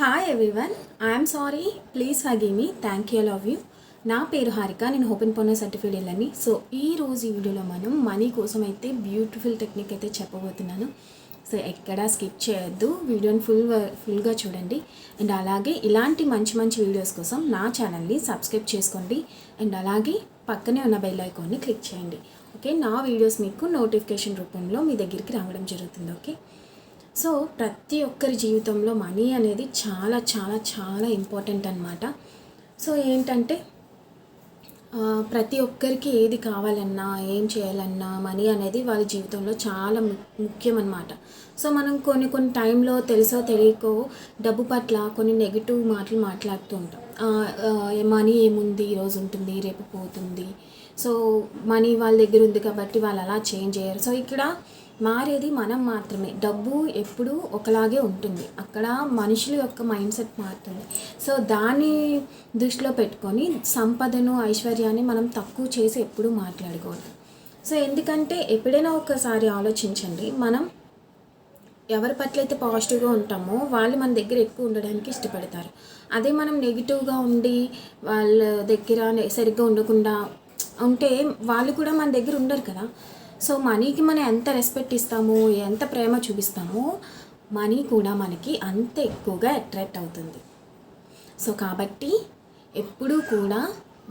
Hi everyone I'm sorry please forgive me thank you love you నా పేరు హారిక. నేను open పొన్న certified వెళ్ళని so ఈ రోజు ఈ వీడియోలో మనం మనీ కోసం అయితే బ్యూటిఫుల్ టెక్నిక్ అయితే చెప్పబోతున్నాను. సో ఎక్కడా స్కిప్ చేయొద్దు. వీడియోని ఫుల్ ఫుల్గా చూడండి. అండ్ అలాగే ఇలాంటి మంచి మంచి వీడియోస్ కోసం నా ఛానల్ని సబ్స్క్రైబ్ చేసుకోండి. అండ్ అలాగే పక్కనే ఉన్న బెల్ ఐకాన్ని క్లిక్ చేయండి. ఓకే నా వీడియోస్ మీకు నోటిఫికేషన్ రూపంలో మీ దగ్గరికి రావడం జరుగుతుంది. ఓకే సో ప్రతి ఒక్కరి జీవితంలో మనీ అనేది చాలా చాలా చాలా ఇంపార్టెంట్ అనమాట సో ఏంటంటే ప్రతి ఒక్కరికి ఏది కావాలన్నా ఏం చేయాలన్నా మనీ అనేది వాళ్ళ జీవితంలో చాలా ము- ముఖ్యం అనమాట సో మనం కొన్ని కొన్ని టైంలో తెలుసో తెలియకో డబ్బు పట్ల కొన్ని నెగిటివ్ మాటలు మాట్లాడుతూ ఉంటాం. మనీ ఏముంది ఈరోజు ఉంటుంది రేపు పోతుంది. సో మనీ వాళ్ళ దగ్గర ఉంది కాబట్టి వాళ్ళు అలా చేంజ్ చేయరు సో ఇక్కడ మారేది మనం మాత్రమే. డబ్బు ఎప్పుడూ ఒకలాగే ఉంటుంది. అక్కడ మనుషుల యొక్క మైండ్ సెట్ మారుతుంది. సో దాన్ని దృష్టిలో పెట్టుకొని సంపదను ఐశ్వర్యాన్ని మనం తక్కువ చేసి ఎప్పుడూ మాట్లాడుకోవాలి సో ఎందుకంటే ఎప్పుడైనా ఒకసారి ఆలోచించండి మనం ఎవరి పట్ల అయితే పాజిటివ్గా ఉంటామో వాళ్ళు మన దగ్గర ఎక్కువ ఉండడానికి ఇష్టపడతారు. అదే మనం నెగిటివ్గా ఉండి వాళ్ళ దగ్గర సరిగ్గా ఉండకుండా ఉంటే వాళ్ళు కూడా మన దగ్గర ఉండరు కదా. సో మనీకి మనం ఎంత రెస్పెక్ట్ ఇస్తామో ఎంత ప్రేమ చూపిస్తామో మనీ కూడా మనకి అంత ఎక్కువగా అట్రాక్ట్ అవుతుంది. సో కాబట్టి ఎప్పుడూ కూడా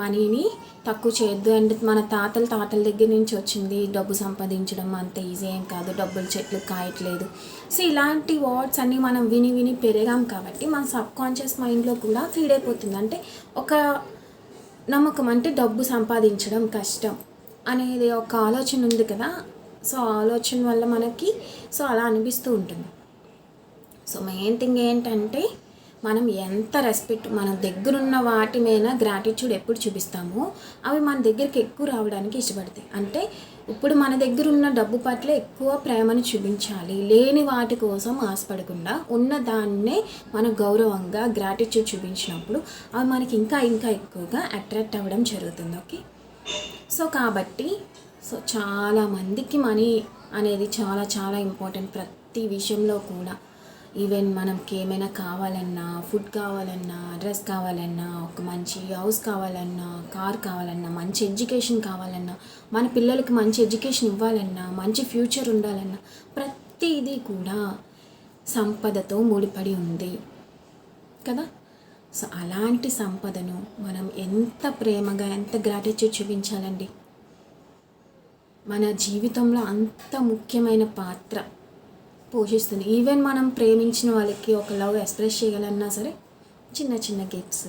మనీని తక్కువ చేయొద్దు. అండ్ మన తాతలు తాతల దగ్గర నుంచి వచ్చింది డబ్బు సంపాదించడం అంత ఈజీ ఏం కాదు డబ్బులు చెట్లు కాయట్లేదు. సో ఇలాంటి వర్డ్స్ అన్నీ మనం విని విని పెరిగాం కాబట్టి మన సబ్ కాన్షియస్ మైండ్లో కూడా ఫీడ్ అయిపోతుంది. అంటే ఒక నమ్మకం అంటే డబ్బు సంపాదించడం కష్టం. అనేది ఒక ఆలోచన ఉంది కదా. సో ఆలోచన వల్ల మనకి సో అలా అనిపిస్తూ ఉంటుంది. సో మెయిన్ థింగ్ ఏంటంటే మనం ఎంత రెస్పెక్ట్ మన దగ్గరున్న వాటి మీద గ్రాటిట్యూడ్ ఎప్పుడు చూపిస్తామో అవి మన దగ్గరికి ఎక్కువ రావడానికి ఇష్టపడతాయి. అంటే ఇప్పుడు మన దగ్గర ఉన్న డబ్బు పట్ల ఎక్కువ ప్రేమను చూపించాలి లేని వాటి కోసం ఆశపడకుండా ఉన్న దాన్నే మన గౌరవంగా గ్రాటిట్యూడ్ చూపించినప్పుడు అవి మనకి ఇంకా ఇంకా ఎక్కువగా అట్రాక్ట్ అవ్వడం జరుగుతుంది. ఓకే? సో కాబట్టి సో చాలా మందికి మనీ అనేది చాలా చాలా ఇంపార్టెంట్ ప్రతి విషయంలో కూడా. ఈవెన్ మనకి ఏమైనా కావాలన్నా ఫుడ్ కావాలన్నా డ్రెస్ కావాలన్నా ఒక మంచి హౌస్ కావాలన్నా కార్ కావాలన్నా మంచి ఎడ్యుకేషన్ కావాలన్నా మన పిల్లలకి మంచి ఎడ్యుకేషన్ ఇవ్వాలన్నా మంచి ఫ్యూచర్ ఉండాలన్నా ప్రతిదీ కూడా సంపదతో ముడిపడి ఉంది. కదా? సో అలాంటి సంపదను మనం ఎంత ప్రేమగా ఎంత గ్రాటిట్యూడ్ చూపించాలండి? మన జీవితంలో అంత ముఖ్యమైన పాత్ర పోషిస్తుంది. ఈవెన్ మనం ప్రేమించిన వాళ్ళకి ఒక లవ్ ఎక్స్ప్రెస్ చేయగలన్నా సరే చిన్న చిన్న గిఫ్ట్స్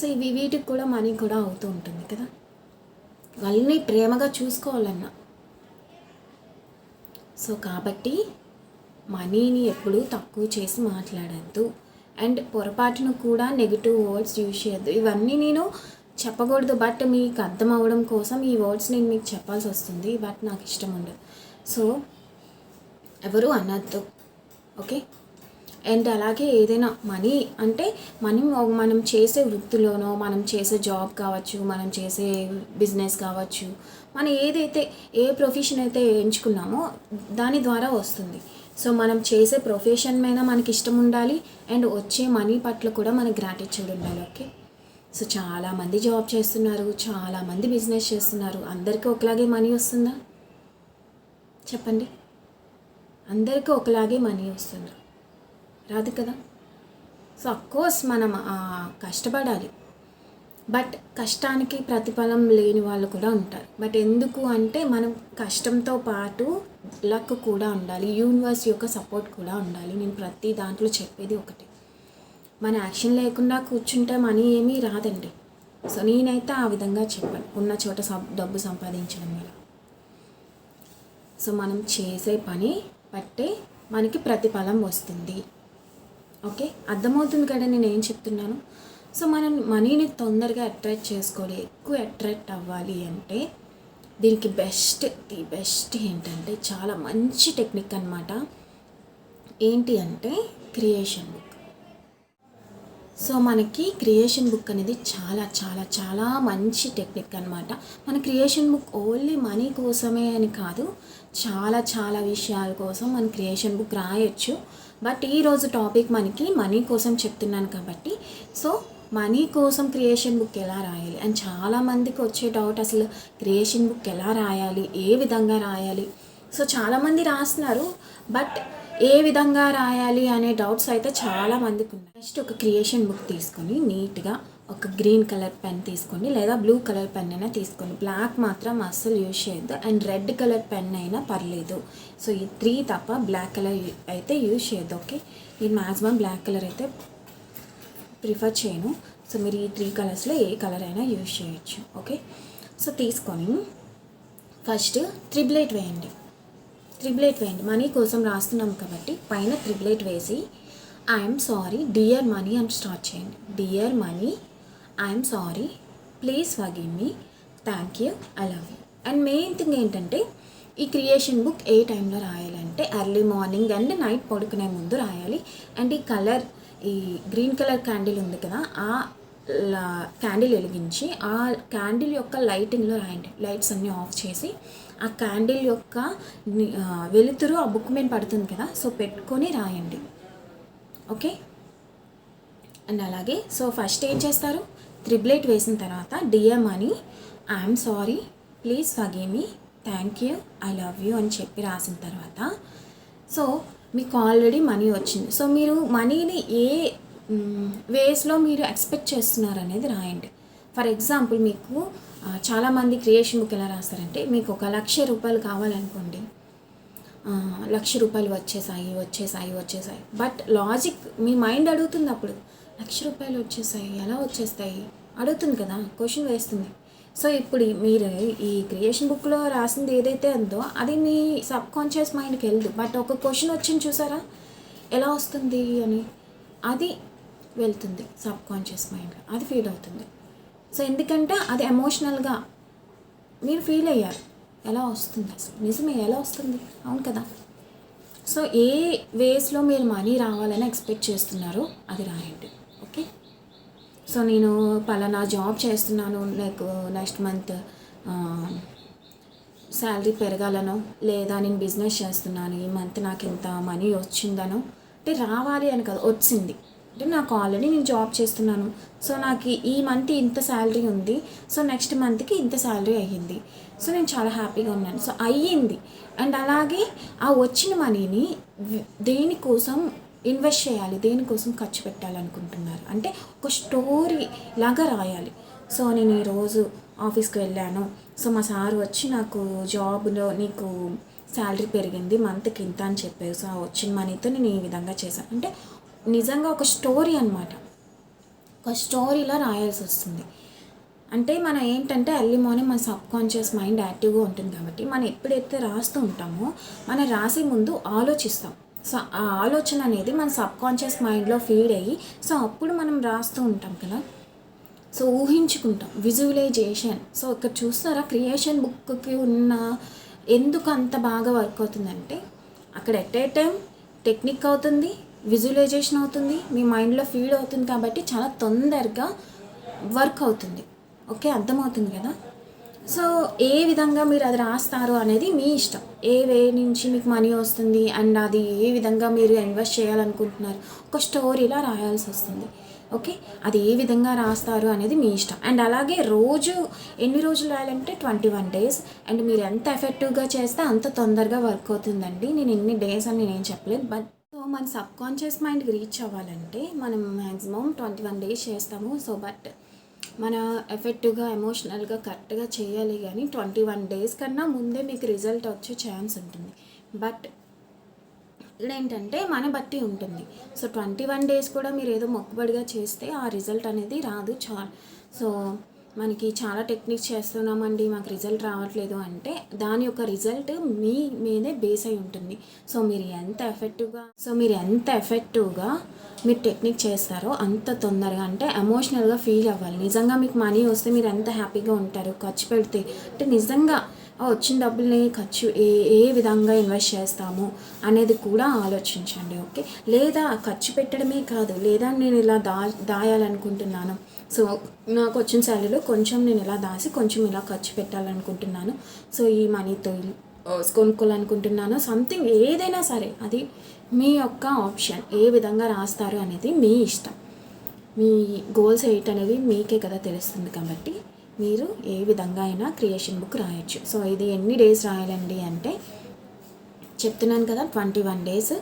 సో ఇవి వీటికి కూడా మనీ కూడా అవుతూ ఉంటుంది కదా? వాళ్ళని ప్రేమగా చూసుకోవాలన్నా. సో కాబట్టి మనీని ఎప్పుడూ తక్కువ చేసి మాట్లాడద్దు. అండ్ పొరపాటును కూడా నెగిటివ్ వర్డ్స్ యూజ్ చేయొద్దు. ఇవన్నీ నేను చెప్పకూడదు బట్ మీకు అర్థం అవ్వడం కోసం ఈ వర్డ్స్ నేను మీకు చెప్పాల్సి వస్తుంది బట్ నాకు ఇష్టం ఉండదు. సో ఎవరు అనద్దు. ఓకే అండ్ అలాగే ఏదైనా మనీ అంటే మనీ మనం చేసే వృత్తిలోనో మనం చేసే జాబ్ కావచ్చు మనం చేసే బిజినెస్ కావచ్చు మనం ఏదైతే ఏ ప్రొఫెషన్ అయితే ఎంచుకున్నామో దాని ద్వారా వస్తుంది. సో మనం చేసే ప్రొఫెషన్ మీద మనకి ఇష్టం ఉండాలి అండ్ వచ్చే మనీ పట్ల కూడా మనకి గ్రాటిట్యూడ్ ఉండాలి ఓకే సో చాలామంది జాబ్ చేస్తున్నారు చాలామంది బిజినెస్ చేస్తున్నారు. అందరికీ ఒకలాగే మనీ వస్తుందా? చెప్పండి. అందరికీ ఒకలాగే మనీ వస్తుంది? రాదు కదా? సో అఫ్కోర్స్ మనం కష్టపడాలి. బట్ కష్టానికి ప్రతిఫలం లేని వాళ్ళు కూడా ఉంటారు. బట్ ఎందుకు అంటే మనం కష్టంతో పాటు లక్ కూడా ఉండాలి. యూనివర్స్ యొక్క సపోర్ట్ కూడా ఉండాలి. నేను ప్రతి దాంట్లో చెప్పేది ఒకటి. మన యాక్షన్ లేకుండా కూర్చుంటే మనీ ఏమీ రాదండి. సో నేనైతే ఆ విధంగా చెప్పాను. ఉన్న చోట సం- డబ్బు సంపాదించడం వల్ల సో మనం చేసే పని బట్టే మనకి ప్రతిఫలం వస్తుంది. ఓకే? అర్థమవుతుంది కదా నేను ఏం చెప్తున్నాను? సో మనం మనీని తొందరగా అట్రాక్ట్ చేసుకోవాలి ఎక్కువ అట్రాక్ట్ అవ్వాలి అంటే దీనికి బెస్ట్ ది బెస్ట్ ఏంటంటే చాలా మంచి టెక్నిక్ అనమాట ఏంటి అంటే క్రియేషన్ బుక్. సో మనకి క్రియేషన్ బుక్ అనేది చాలా చాలా చాలా మంచి టెక్నిక్ అనమాట మన క్రియేషన్ బుక్ ఓన్లీ మనీ కోసమే అని కాదు చాలా చాలా విషయాల కోసం మన క్రియేషన్ బుక్ రాయొచ్చు. బట్ ఈరోజు టాపిక్ మనకి మనీ కోసం చెప్తున్నాను కాబట్టి సో మనీ కోసం క్రియేషన్ బుక్ ఎలా రాయాలి? అండ్ చాలామందికి వచ్చే డౌట్ అసలు క్రియేషన్ బుక్ ఎలా రాయాలి? ఏ విధంగా రాయాలి? సో చాలామంది రాస్తున్నారు బట్ ఏ విధంగా రాయాలి అనే డౌట్స్ అయితే చాలామందికి ఉన్నాయి. నెక్స్ట్ ఒక క్రియేషన్ బుక్ తీసుకొని నీట్గా ఒక గ్రీన్ కలర్ పెన్ తీసుకోండి లేదా బ్లూ కలర్ పెన్ అయినా తీసుకోండి బ్లాక్ మాత్రం అస్సలు యూజ్ చేయొద్దు అండ్ రెడ్ కలర్ పెన్ అయినా పర్లేదు. సో ఈ త్రీ తప్ప బ్లాక్ కలర్ అయితే యూజ్ చేయొద్దు ఓకే? నేను మ్యాక్సిమం బ్లాక్ కలర్ అయితే ప్రిఫర్ చేయను. సో మీరు ఈ త్రీ కలర్స్లో ఏ కలర్ అయినా యూజ్ చేయొచ్చు. ఓకే? సో తీసుకొని ఫస్ట్ త్రిబ్లెట్ వేయండి. త్రిబ్లెట్ వేయండి. మనీ కోసం రాస్తున్నాం కాబట్టి పైన త్రిబ్లెట్ వేసి ఐఎమ్ సారీ డియర్ మనీ అని స్టార్ట్ చేయండి. Dear money I'm sorry please forgive me thank you I love you and main thing ఏంటంటే ఈ క్రియేషన్ బుక్ ఏ టైంలో రాయాలంటే ఎర్లీ మార్నింగ్ అండ్ నైట్ పడుకునే ముందు రాయాలి. అండ్ ఈ కలర్ ఈ గ్రీన్ కలర్ క్యాండిల్ ఉంది కదా ఆ క్యాండిల్ వెలిగించి ఆ క్యాండిల్ యొక్క లైటింగ్లో రాయండి లైట్స్ అన్నీ ఆఫ్ చేసి ఆ క్యాండిల్ యొక్క వెలుతురు ఆ బుక్ మీద పడుతుంది కదా సో పెట్టుకొని రాయండి. ఓకే? అండ్ అలాగే సో ఫస్ట్ ఏం చేస్తారు? త్రిబ్లెట్ వేసిన తర్వాత డిఎం అని I'm sorry please forgive me thank you I love you అని చెప్పి రాసిన తర్వాత సో మీకు ఆల్రెడీ మనీ వచ్చింది. సో మీరు మనీని ఏ వేస్లో మీరు ఎక్స్పెక్ట్ చేస్తున్నారు అనేది రాయండి. ఫర్ ఎగ్జాంపుల్ మీకు చాలామంది క్రియేషన్ బుక్ ఎలా రాస్తారంటే మీకు ఒక లక్ష రూపాయలు కావాలనుకోండి. లక్ష రూపాయలు వచ్చేసాయి వచ్చేసాయి వచ్చేసాయి. బట్ లాజిక్ మీ మైండ్ అడుగుతుంది అప్పుడు లక్ష రూపాయలు వచ్చేసాయి ఎలా వచ్చేస్తాయి? అడుగుతుంది కదా క్వశ్చన్ వేస్తుంది. సో ఇప్పుడు మీరు ఈ క్రియేషన్ బుక్లో రాసింది ఏదైతే ఉందో అది మీ సబ్ కాన్షియస్ మైండ్కి వెళ్ళదు. బట్ ఒక క్వశ్చన్ వచ్చింది చూసారా? ఎలా వస్తుంది అని? అది వెళ్తుంది సబ్ కాన్షియస్ మైండ్లో అది ఫీల్ అవుతుంది. సో ఎందుకంటే అది ఎమోషనల్గా మీరు ఫీల్ అయ్యారు. ఎలా వస్తుంది అసలు? నిజమే ఎలా వస్తుంది? అవును కదా? సో ఏ వేస్లో మీరు మనీ రావాలని ఎక్స్పెక్ట్ చేస్తున్నారో అది రాయండి. ఓకే సో నేను పలానా జాబ్ చేస్తున్నాను నాకు నెక్స్ట్ మంత్ శాలరీ పెరగాలనో లేదా నేను బిజినెస్ చేస్తున్నాను ఈ మంత్ నాకు ఇంత మనీ వచ్చిందనో అంటే రావాలి అని కాదు వచ్చింది. అంటే నాకు ఆల్రెడీ నేను జాబ్ చేస్తున్నాను. సో నాకు ఈ మంత్ ఇంత శాలరీ ఉంది సో నెక్స్ట్ మంత్కి ఇంత శాలరీ అయ్యింది. సో నేను చాలా హ్యాపీగా ఉన్నాను. సో అయ్యింది. అండ్ అలాగే ఆ వచ్చిన మనీని దేనికోసం ఇన్వెస్ట్ చేయాలి దేనికోసం ఖర్చు పెట్టాలనుకుంటున్నారు? అంటే ఒక స్టోరీ లాగా రాయాలి. సో నేను ఈరోజు ఆఫీస్కి వెళ్ళాను. సో మా సార్ వచ్చి నాకు జాబ్లో నీకు శాలరీ పెరిగింది మంత్కి ఇంత అని చెప్పారు. సో వచ్చిన మనీతో నేను ఈ విధంగా చేశాను. అంటే నిజంగా ఒక స్టోరీ అనమాట ఒక స్టోరీలా రాయాల్సి వస్తుంది. అంటే మనం ఏంటంటే ఎర్లీ మార్నింగ్ మన సబ్ కాన్షియస్ మైండ్ యాక్టివ్గా ఉంటుంది కాబట్టి మనం ఎప్పుడైతే రాస్తూ ఉంటామో మనం రాసే ముందు ఆలోచిస్తాం. ఆలోచన అనేది మన సబ్ కాన్షియస్ మైండ్లో ఫీడ్ అయ్యి సో అప్పుడు మనం రాస్తూ ఉంటాం కదా. సో ఊహించుకుంటాం. విజువలైజేషన్. సో ఇక్కడ చూస్తారా క్రియేషన్ బుక్కి ఉన్న ఎందుకు అంత బాగా వర్క్ అవుతుందంటే అక్కడ ఎట్ ఏ టైం టెక్నిక్ అవుతుంది విజువలైజేషన్ అవుతుంది మీ మైండ్లో ఫీడ్ అవుతుంది కాబట్టి చాలా తొందరగా వర్క్ అవుతుంది. ఓకే? అర్థమవుతుంది కదా? సో ఏ విధంగా మీరు అది రాస్తారు అనేది మీ ఇష్టం. ఏ వే నుంచి మీకు మనీ వస్తుంది అండ్ అది ఏ విధంగా మీరు ఇన్వెస్ట్ చేయాలనుకుంటున్నారు. ఒక స్టోరీలా రాయాల్సి వస్తుంది. ఓకే? అది ఏ విధంగా రాస్తారు అనేది మీ ఇష్టం. అండ్ అలాగే రోజు ఎన్ని రోజులు రాయాలంటే ట్వంటీ వన్ డేస్. అండ్ మీరు ఎంత ఎఫెక్టివ్గా చేస్తే అంత తొందరగా వర్క్ అవుతుందండి. నేను ఎన్ని డేస్ అని నేనేం చెప్పలేదు. బట్ సో మన సబ్ కాన్షియస్ మైండ్కి రీచ్ అవ్వాలంటే మనం మ్యాక్సిమం ట్వంటీ వన్ డేస్ చేస్తాము. సో బట్ మన ఎఫెక్టివ్గా ఎమోషనల్గా కరెక్ట్గా చేయాలి కానీ ట్వంటీ వన్ డేస్ కన్నా ముందే మీకు రిజల్ట్ వచ్చే ఛాన్స్ ఉంటుంది. బట్ ఇక్కడ ఏంటంటే మన బట్టి ఉంటుంది. సో ట్వంటీ వన్ డేస్ కూడా మీరు ఏదో మొక్కుబడిగా చేస్తే ఆ రిజల్ట్ అనేది రాదు చా సో మనకి చాలా టెక్నిక్స్ చేస్తున్నామండి మాకు రిజల్ట్ రావట్లేదు అంటే దాని యొక్క రిజల్ట్ మీ మీదే బేస్ అయి ఉంటుంది. సో మీరు ఎంత ఎఫెక్టివ్గా సో మీరు ఎంత ఎఫెక్టివ్గా మీరు టెక్నిక్ చేస్తారో అంత తొందరగా అంటే ఎమోషనల్గా ఫీల్ అవ్వాలి. నిజంగా మీకు మనీ వస్తే మీరు ఎంత హ్యాపీగా ఉంటారు ఖర్చు పెడితే అంటే నిజంగా వచ్చిన డబ్బుల్ని ఖర్చు ఏ ఏ విధంగా ఇన్వెస్ట్ చేస్తాము అనేది కూడా ఆలోచించండి ఓకే? లేదా ఖర్చు పెట్టడమే కాదు లేదా నేను ఇలా దా దాయాలనుకుంటున్నాను సో నాకు వచ్చిన శాలరీలో కొంచెం నేను ఇలా దాసి కొంచెం ఇలా ఖర్చు పెట్టాలనుకుంటున్నాను. సో ఈ మనీతో కొనుక్కోవాలనుకుంటున్నాను. సంథింగ్ ఏదైనా సరే అది మీ యొక్క ఆప్షన్ ఏ విధంగా రాస్తారు అనేది మీ ఇష్టం. మీ గోల్స్ ఎయిట్ అనేది మీకే కదా తెలుస్తుంది కాబట్టి మీరు ఏ విధంగా అయినా క్రియేషన్ బుక్ రాయొచ్చు. సో ఇది ఎన్ని డేస్ రాయాలండి అంటే చెప్తున్నాను కదా ట్వంటీ వన్ డేస్.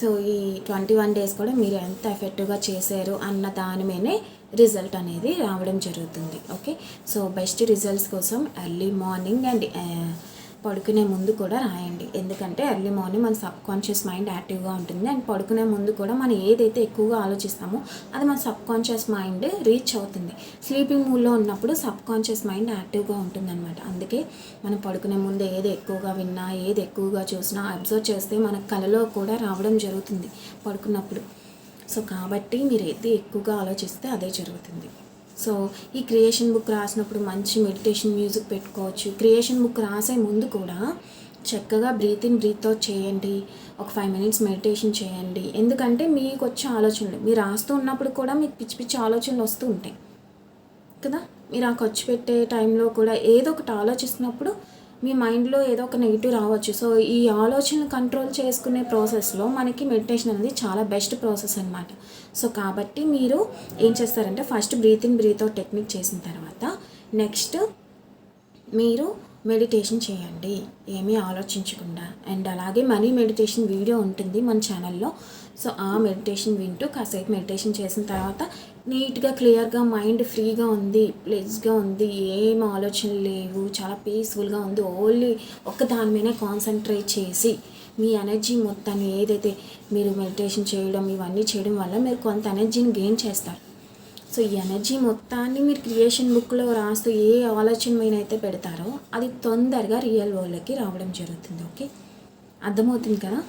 సో ఈ ట్వంటీ వన్ డేస్ కూడా మీరు ఎంత ఎఫెక్టివ్గా చేశారు అన్న దాని మీదే రిజల్ట్ అనేది రావడం జరుగుతుంది. ఓకే? సో బెస్ట్ రిజల్ట్స్ కోసం ఎర్లీ మార్నింగ్ అండ్ పడుకునే ముందు కూడా రాయండి. ఎందుకంటే ఎర్లీ మార్నింగ్ మన సబ్ కాన్షియస్ మైండ్ యాక్టివ్గా ఉంటుంది. అండ్ పడుకునే ముందు కూడా మనం ఏదైతే ఎక్కువగా ఆలోచిస్తామో అది మన సబ్ కాన్షియస్ మైండ్ రీచ్ అవుతుంది. స్లీపింగ్ మూడ్లో ఉన్నప్పుడు సబ్ కాన్షియస్ మైండ్ యాక్టివ్గా ఉంటుంది అనమాట అందుకే మనం పడుకునే ముందు ఏది ఎక్కువగా విన్నా ఏది ఎక్కువగా చూసినా అబ్జర్వ్ చేస్తే మన కలలో కూడా రావడం జరుగుతుంది. పడుకున్నప్పుడు. సో కాబట్టి మీరు ఏది ఎక్కువగా ఆలోచిస్తే అదే జరుగుతుంది. సో ఈ క్రియేషన్ బుక్ రాసినప్పుడు మంచి మెడిటేషన్ మ్యూజిక్ పెట్టుకోవచ్చు. క్రియేషన్ బుక్ రాసే ముందు కూడా చక్కగా బ్రీత్ ఇన్ బ్రీత్ అవుట్ చేయండి. ఒక ఫైవ్ మినిట్స్ మెడిటేషన్ చేయండి. ఎందుకంటే మీకు వచ్చే ఆలోచనలు మీరు రాస్తూ ఉన్నప్పుడు కూడా మీకు పిచ్చి పిచ్చి ఆలోచనలు వస్తూ ఉంటాయి. కదా? మీరు ఆ ఖర్చు పెట్టే టైంలో కూడా ఏదో ఒకటి ఆలోచిస్తున్నప్పుడు మీ మైండ్లో ఏదో ఒక నెగిటివ్ రావచ్చు. సో ఈ ఆలోచనలు కంట్రోల్ చేసుకునే ప్రాసెస్లో మనకి మెడిటేషన్ అనేది చాలా బెస్ట్ ప్రాసెస్ అనమాట సో కాబట్టి మీరు ఏం చేస్తారంటే first breath in breath out technique చేసిన తర్వాత నెక్స్ట్ మీరు మెడిటేషన్ చేయండి. ఏమీ ఆలోచించకుండా. అండ్ అలాగే మనీ మెడిటేషన్ వీడియో ఉంటుంది మన ఛానల్లో. సో ఆ మెడిటేషన్ వింటూ కాసేపు మెడిటేషన్ చేసిన తర్వాత నీట్గా క్లియర్గా మైండ్ ఫ్రీగా ఉంది ప్లెజ్గా ఉంది ఏం ఆలోచన లేవు చాలా పీస్ఫుల్గా ఉంది. ఓన్లీ ఒక్క దాని మీద కాన్సన్ట్రేట్ చేసి మీ ఎనర్జీ మొత్తాన్ని ఏదైతే మీరు మెడిటేషన్ చేయడం ఇవన్నీ చేయడం వల్ల మీరు కొంత ఎనర్జీని గెయిన్ చేస్తారు. సో ఈ ఎనర్జీ మొత్తాన్ని మీరు క్రియేషన్ బుక్లో రాస్తూ ఏ ఆలోచన మీద అయితే పెడతారో అది తొందరగా రియల్ వరల్డ్కి రావడం జరుగుతుంది. ఓకే? అర్థమవుతుంది కదా?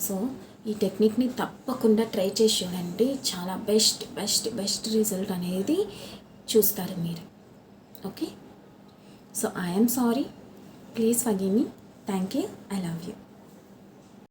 సో ఈ టెక్నిక్ని తప్పకుండా ట్రై చేసి చూడండి. చాలా బెస్ట్ బెస్ట్ బెస్ట్ రిజల్ట్ అనేది చూస్తారు మీరు. Okay? So I'm sorry please forgive me thank you I love you